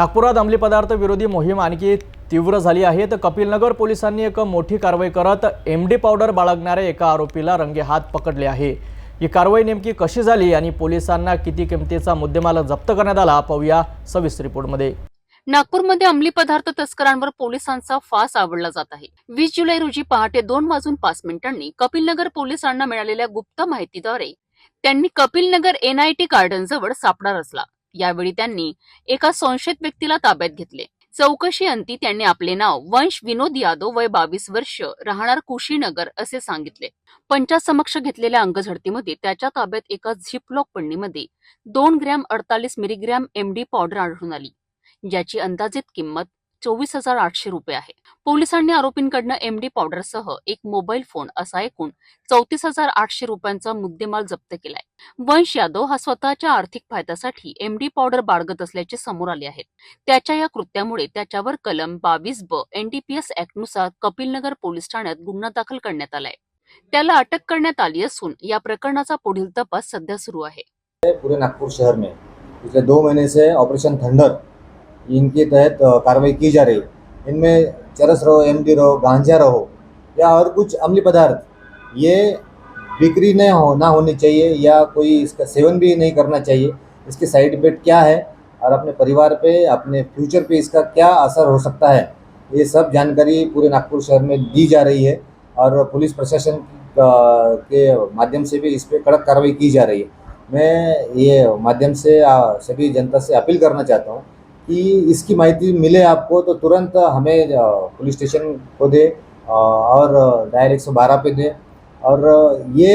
नागपुरात अंमली पदार्थ विरोधी मोहीम आणखी तीव्र झाली आहे. तर कपिलनगर पोलिसांनी एक मोठी कारवाई करत एम डी पावडर बाळगणाऱ्या एका आरोपीला रंगेहात पकडले आहे. ही कारवाई नेमकी कशी झाली आणि पोलिसांना किती किमतीचा मुद्देमाल जप्त करण्यात आला पाहूया सविस्तर रिपोर्टमध्ये. नागपूरमध्ये अंमली पदार्थ तस्करांवर पोलिसांचा फास आवडला जात आहे. वीस जुलै रोजी पहाटे दोन वाजून पाच मिनिटांनी कपिलनगर पोलिसांना मिळालेल्या गुप्त माहितीद्वारे त्यांनी कपिलनगर एनआयटी गार्डन जवळ सापडा रचला. यावेळी त्यांनी एका संशयित व्यक्तीला ताब्यात घेतले. चौकशी अंती त्यांनी आपले नाव वंश विनोद यादव वय बावीस वर्ष राहणार कुशीनगर असे सांगितले. पंचासमक्ष घेतलेल्या अंगझडतीमध्ये त्याच्या ताब्यात एका झिपलॉक पन्नीमध्ये दोन ग्रॅम अडतालीस मिलीग्रॅम एमडी पावडर आढळून आली. ज्याची अंदाजित किंमत चोवीस हजार आठशे रुपये आहे. पोलिसांनी आरोपींकडनं एमडी पावडरसह एक मोबाईल फोन असा एकूण चौतीस हजार आठशे रुपयांचा मुद्देमाल जप्त केलाय. वंश यादव हा स्वतःच्या आर्थिक फायद्यासाठी एमडी पावडर बाळगत असल्याचे समोर आले आहेत. त्याच्या या कृत्यामुळे त्याच्यावर कलम बावीस ब एनडीपीएस ऍक्टनुसार कपिलनगर पोलीस ठाण्यात गुन्हा दाखल करण्यात आलाय. त्याला अटक करण्यात आली असून या प्रकरणाचा पुढील तपास सध्या सुरू आहे. पूरे नागपूर शहर में पिछले दो महीने से ऑपरेशन थंडर इनके तहत कार्रवाई की जा रही है। इनमें चरस रहो एम रहो, गांजा रहो, या और कुछ अम्ली पदार्थ, ये बिक्री न हो, ना होनी चाहिए, या कोई इसका सेवन भी नहीं करना चाहिए, इसके साइड इफ़ेक्ट क्या है, और अपने परिवार पे, अपने फ्यूचर पे इसका क्या असर हो सकता है, ये सब जानकारी पूरे नागपुर शहर में दी जा रही है, और पुलिस प्रशासन के माध्यम से भी इस पर कड़क कार्रवाई की जा रही है। मैं ये माध्यम से सभी जनता से अपील करना चाहता हूँ कि इसकी माहिती मिले आपको तो तुरंत हमें पुलिस स्टेशन को दे और डायल एक सौ बारह पे दे। और ये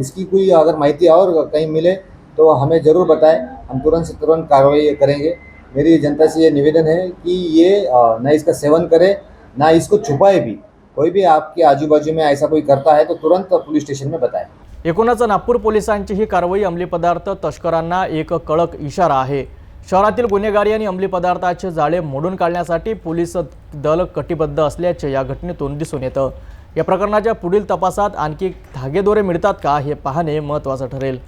इसकी कोई अगर माहिती और कहीं मिले तो हमें ज़रूर बताएं। हम तुरंत से तुरंत कार्रवाई करेंगे। मेरी जनता से ये निवेदन है कि ये ना इसका सेवन करे ना इसको छुपाए भी। कोई भी आपके आजू बाजू में ऐसा कोई करता है तो तुरंत पुलिस स्टेशन में बताएं। एकूणच नागपूर पोलिसांची ही कारवाई अंमली पदार्थ तस्करांना एक कळक इशारा आहे. शहरातील गुन्हेगारी आणि अंमली पदार्थाचे जाळे मोडून काढण्यासाठी पोलीस दल कटिबद्ध असल्याचे या घटनेतून दिसून येतं. या प्रकरणाच्या पुढील तपासात आणखी धागेदोरे मिळतात का हे पाहणे महत्त्वाचं ठरेल.